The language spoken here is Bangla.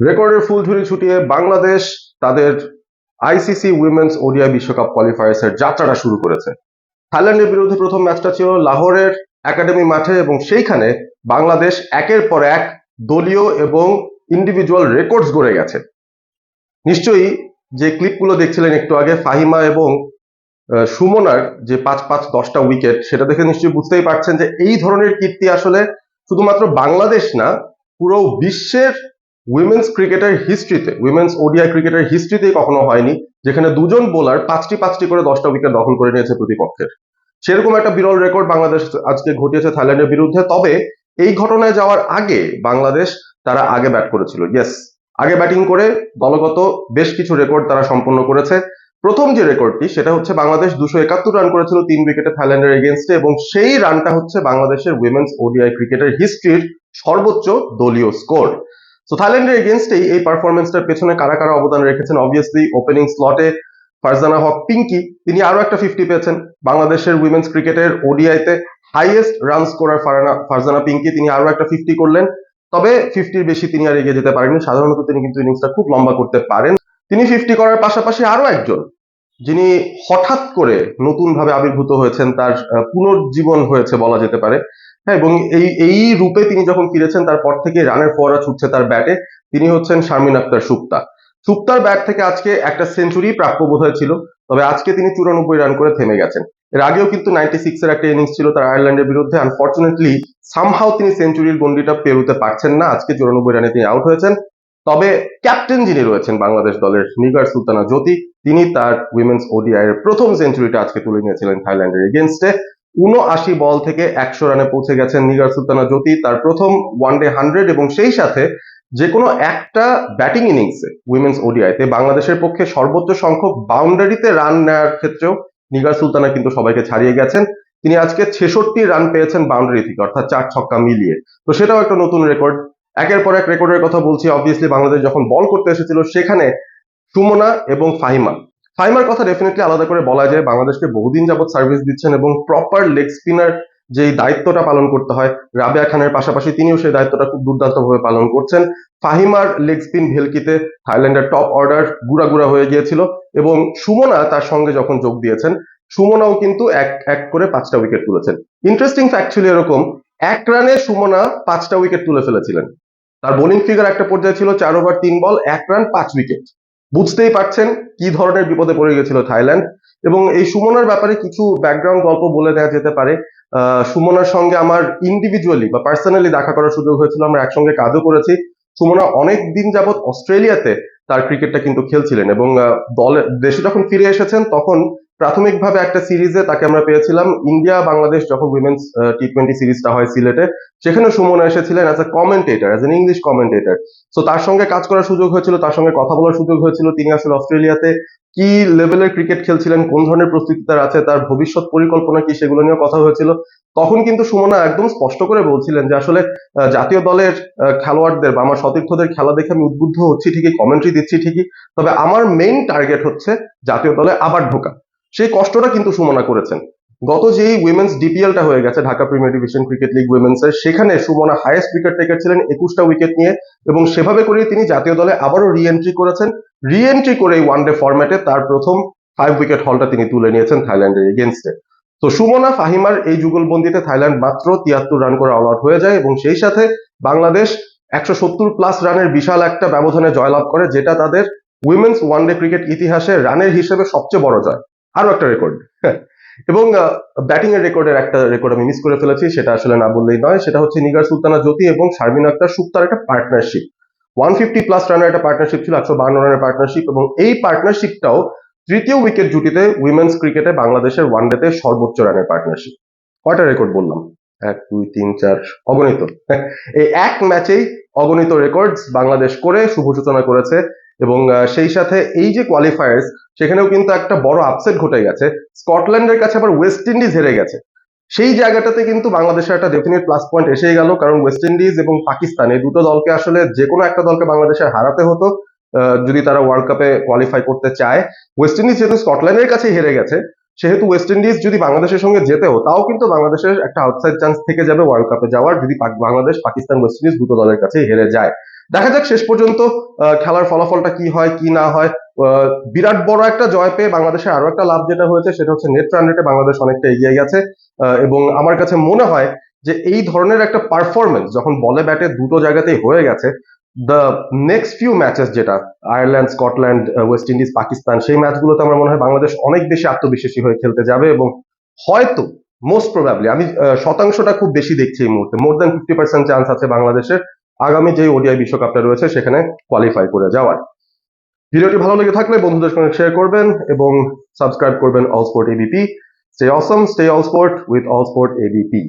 রেকর্ডের ফুলঝুরি ছুটিয়ে বাংলাদেশ তাদের আইসিসি উইমেন্স ওডিআই বিশ্বকাপ কোয়ালিফায়ার্স এর যাত্রাটা শুরু করেছে। থাইল্যান্ডের বিরুদ্ধে প্রথম ম্যাচটা ছিল লাহোরের একাডেমি মাঠে এবং সেইখানে বাংলাদেশ একের পর এক দলীয় এবং ইন্ডিভিজুয়াল রেকর্ডস গড়ে গেছে। নিশ্চয়ই যে ক্লিপগুলো দেখছিলেন একটু আগে, ফাহিমা এবং সুমনার যে পাঁচ পাঁচ দশটা উইকেট সেটা দেখে নিশ্চয়ই বুঝতেই পারছেন যে এই ধরনের কীর্তি আসলে শুধুমাত্র বাংলাদেশ না, পুরো বিশ্বের উইমেন্স ক্রিকেটের হিস্ট্রিতে উইমেন্স ওডিআই ক্রিকেটের হিস্ট্রিতে কখনো হয়নি, যেখানে দুজন বোলার পাঁচটি পাঁচটি করে দশটা উইকেট দখল করে নিয়েছে প্রতিপক্ষের। সেরকম একটা বিরল রেকর্ড বাংলাদেশ আজকে ঘটিয়েছে থাইল্যান্ডের বিরুদ্ধে, তবে এই ঘটনায় যাওয়ার আগে বাংলাদেশ তারা আগে ব্যাট করেছিল ইয়েস আগে ব্যাটিং করে দলগত বেশ কিছু রেকর্ড তারা সম্পন্ন করেছে। প্রথম যে রেকর্ডটি সেটা হচ্ছে বাংলাদেশ দুশো একাত্তর রান করেছিল তিন উইকেটে থাইল্যান্ডের এগেনস্টে এবং সেই রানটা হচ্ছে বাংলাদেশের উইমেন্স ওডিআই ক্রিকেটের হিস্ট্রির সর্বোচ্চ দলীয় স্কোর সো থাইল্যান্ডের এগেনস্টেই এই পারফরমেন্সটার পেছনে কারা কারা অবদান রেখেছেন? Obviously opening slot Farzana Haque, Pinky, তিনি আরও একটা ফিফটি পেয়েছেন। বাংলাদেশের উইমেন্স ক্রিকেটের ওডিআইতে highest run scorer Farzana Pinky, তিনি আরও একটা ফিফটি করলেন। তবে ফিফটির বেশি তিনি আর এগিয়ে যেতে পারেননি। সাধারণত তিনি কিন্তু ইনিংসটা খুব লম্বা করতে পারেন। তিনি ফিফটি করার পাশাপাশি আরও একজন, যিনি হঠাৎ করে নতুন ভাবে আবির্ভূত হয়েছেন, তার পুনর্জীবন হয়েছে বলা যেতে পারে। হ্যাঁ এবং এই এই রূপে তিনি যখন ফিরেছেন, তারপর থেকে রানের ফোয়ারা ছুটছে তার ব্যাটে, তিনি হচ্ছেন শারমিন আক্তার সুক্তা সুক্তার ব্যাট থেকে আজকে একটা সেঞ্চুরি প্রাপ্য বোধ ছিল, তবে আজকে তিনি চুরানব্বই রান করে থেমে গেছেন। এর আগেও কিন্তু নাইনটি সিক্স এর একটা ইনিংস ছিল তার আয়ারল্যান্ডের বিরুদ্ধে। আনফর্চুনেটলি সামহাও তিনি সেঞ্চুরির গন্ডিটা পেরোতে পারছেন না। আজকে চুরানব্বই রানে তিনি আউট হয়েছেন। তবে ক্যাপ্টেন যিনি রয়েছেন বাংলাদেশ দলের নিগার সুলতানা জ্যোতি, তিনি তার উইমেন্স ওডিআই এর প্রথম সেঞ্চুরিটা আজকে তুলে নিয়েছিলেন থাইল্যান্ডের এগেনস্টে উনআশি বল থেকে একশো রানে পৌঁছে গেছেন নিগার সুলতানা জ্যোতি। তার প্রথম ওয়ানডে হান্ড্রেড এবং সেই সাথে যে কোনো একটা ব্যাটিং ইনিংসে উইমেন্স ওডিআইতে বাংলাদেশের পক্ষে সর্বোচ্চ সংখ্যক বাউন্ডারিতে রান নেওয়ার ক্ষেত্রেও নিগার সুলতানা কিন্তু সবাইকে ছাড়িয়ে গেছেন। তিনি আজকে ছেষট্টি রান পেয়েছেন বাউন্ডারি থেকে, অর্থাৎ চার ছক্কা মিলিয়ে। তো সেটাও একটা নতুন রেকর্ড একের পর এক রেকর্ডের কথা বলছি। অবভিয়াসলি বাংলাদেশ যখন বল করতে এসেছিল, সেখানে সুমনা এবং ফাহিমা ফাহিমার কথা ডেফিনেটলি আলাদা করে বলা যায়। বাংলাদেশকে বহুদিন যাবত সার্ভিস দিচ্ছেন এবং প্রপার লেগ স্পিনার যে দায়িত্বটা পালন করতে হয়, রাবেয়া খানের পাশাপাশি তিনিও সেই দায়িত্বটা খুব দুর্দান্ত ভাবে পালন করছেন। ফাহিমার লেগ স্পিন ভেলকিতে থাইল্যান্ডের টপ অর্ডার গুড়া গুড়া হয়ে গিয়েছিল এবং সুমনা তার সঙ্গে যখন যোগ দিয়েছেন, সুমনাও কিন্তু এক এক করে পাঁচটা উইকেট তুলেছেন। ইন্টারেস্টিং ফ্যাক্ট ছিল এরকম, এক রানে সুমনা পাঁচটা উইকেট তুলে ফেলেছিলেন। তার বোলিং ফিগার একটা পর্যায়ে ছিল চার ওভার তিন বল এক রান পাঁচ উইকেট বুঝতেই পারছেন কি ধরনের বিপদে পড়ে গেছিল থাইল্যান্ড। এবং এই সুমনার ব্যাপারে কিছু ব্যাকগ্রাউন্ড গল্প বলে দেওয়া যেতে পারে। সুমনার সঙ্গে আমার ইন্ডিভিজুয়ালি বা পার্সোনালি দেখা করার সুযোগ হয়েছিল, আমরা একসঙ্গে কাজও করেছি। সুমনা অনেক দিন যাবৎ অস্ট্রেলিয়াতে তার ক্রিকেটটা কিন্তু খেলছিলেন এবং দলে, দেশে যখন ফিরে এসেছেন, তখন প্রাথমিকভাবে একটা সিরিজে তাকে আমরা পেয়েছিলাম ইন্ডিয়া, বাংলাদেশ যখন উইমেন্স টি টোয়েন্টি সিরিজটা হয় সিলেটে সেখানে সুমনা এসেছিলেন as a commentator as an English commentator so তার সঙ্গে কাজ করার সুযোগ হয়েছিল, তার সঙ্গে কথা বলার সুযোগ হয়েছিল, তিনি আসলে অস্ট্রেলিয়াতে কি লেভেলের ক্রিকেট খেলছিলেন, কোন ধরনের প্রস্তুতি তার আছে, তার ভবিষ্যৎ পরিকল্পনা কি সেগুলো নিয়ে কথা হয়েছিল। তখন কিন্তু সুমনা একদম স্পষ্ট করে বলছিলেন যে আসলে জাতীয় দলের খেলোয়াড়দের বা আমার সতীর্থদের খেলা দেখে আমি উদ্বুদ্ধ হচ্ছি ঠিকই কমেন্ট্রি দিচ্ছি ঠিকই, তবে আমার মেইন টার্গেট হচ্ছে জাতীয় দলে আবার ঢোকা। সেই কষ্টটা কিন্তু সুমনা করেছেন। গত যেই উইমেন্স ডিপিএলটা হয়ে গেছে, Dhaka premier division cricket league women's এর, সেখানে সুমনা হাইয়েস্ট উইকেট টেকার ছিলেন একুশটা উইকেট নিয়ে এবং সেভাবে করেই তিনি জাতীয় দলে আবারও রি এন্ট্রি করেছেন। রি এন্ট্রি করে এই ওয়ানডে ফরম্যাটে তার প্রথম ফাইভ উইকেট হলটা তিনি তুলে নিয়েছেন থাইল্যান্ডের এগেনস্টে তো সুমনা, ফাহিমার এই যুগলবন্দিতে থাইল্যান্ড মাত্র তিয়াত্তর রান করে অল আউট হয়ে যায় এবং সেই সাথে বাংলাদেশ একশো সত্তর প্লাস রানের বিশাল একটা ব্যবধানে জয়লাভ করে, যেটা তাদের উইমেন্স ওয়ানডে ক্রিকেট ইতিহাসে রানের হিসেবে সবচেয়ে বড় জয়। আরও একটা রেকর্ড এবং ব্যাটিং এর রেকর্ডের একটা রেকর্ড আমি মিস করে ফেলেছি, সেটা আসলে না বললেই নয়, সেটা হচ্ছে নিগার সুলতানা জ্যোতি এবং শারমিন আক্তার সুক্তার একটা পার্টনারশিপ ওয়ান ফিফটি প্লাস রানের একটা পার্টনারশিপ ছিল, একশো বান্ন রানের পার্টনারশিপ এবং এই পার্টনারশিপটাও তৃতীয় উইকেট জুটিতে উইমেন্স ক্রিকেটে বাংলাদেশের ওয়ান ওয়ানডেতে সর্বোচ্চ রানের পার্টনারশিপ কয়টা রেকর্ড বললাম? এক, দুই, তিন, চার, অগণিত। এই এক ম্যাচেই অগণিত রেকর্ডস বাংলাদেশ করে শুভ সূচনা করেছে এবং সেই সাথে এই যে কোয়ালিফায়ার্স সেখানেও কিন্তু একটা বড় আপসেট ঘটে গেছে। স্কটল্যান্ডের কাছে আবার ওয়েস্ট ইন্ডিজ হেরে গেছে। সেই জায়গাটাতে কিন্তু বাংলাদেশের একটা ডেফিনেট প্লাস পয়েন্ট এসেই গেল, কারণ ওয়েস্ট ইন্ডিজ এবং পাকিস্তান এই দুটো দলকে আসলে যে কোনো একটা দলকে বাংলাদেশের হারাতে হতো যদি তারা ওয়ার্ল্ড কাপে কোয়ালিফাই করতে চায়। ওয়েস্ট ইন্ডিজ যেহেতু স্কটল্যান্ডের কাছেই হেরে গেছে, সেহেতু ওয়েস্ট ইন্ডিজ যদি বাংলাদেশের সঙ্গে যেতেও, তাও কিন্তু বাংলাদেশের একটা আউটসাইড চান্স থেকে যাবে ওয়ার্ল্ড কাপে যাওয়ার, যদি বাংলাদেশ পাকিস্তান ওয়েস্ট ইন্ডিজ দুটো দলের কাছেই হেরে যায়। দেখা যাক শেষ পর্যন্ত খেলার ফলাফলটা কি হয়, কি না হয়। বিরাট বড় একটা জয় পেয়ে বাংলাদেশের আরও একটা লাভ যেটা হয়েছে, সেটা হচ্ছে নেট রান রেটে বাংলাদেশ অনেকটা এগিয়ে গেছে। এবং আমার কাছে মনে হয় যে এই ধরনের একটা পারফরমেন্স যখন বলে ব্যাটে দুটো জায়গাতেই হয়ে গেছে দ্য নেক্সট ফিউ ম্যাচেস যেটা Ireland Scotland West Indies Pakistan সেই ম্যাচগুলোতে আমার মনে হয় বাংলাদেশ অনেক বেশি আত্মবিশ্বাসী হয়ে খেলতে যাবে এবং হয়তো মোস্ট প্রবাবলি আমি শতাংশটা খুব বেশি দেখছি এই মুহূর্তে more than fifty percent chance আছে বাংলাদেশের। আগামী যে ওডিআই বিশ্বকাপটা রয়েছে, সেখানে কোয়ালিফাই করে যাওয়ার। ভিডিওটি ভালো লেগে থাকলে বন্ধুদের সঙ্গে শেয়ার করবেন এবং সাবস্ক্রাইব করবেন all sport ABP stay Assam stay all sport with all sport ABP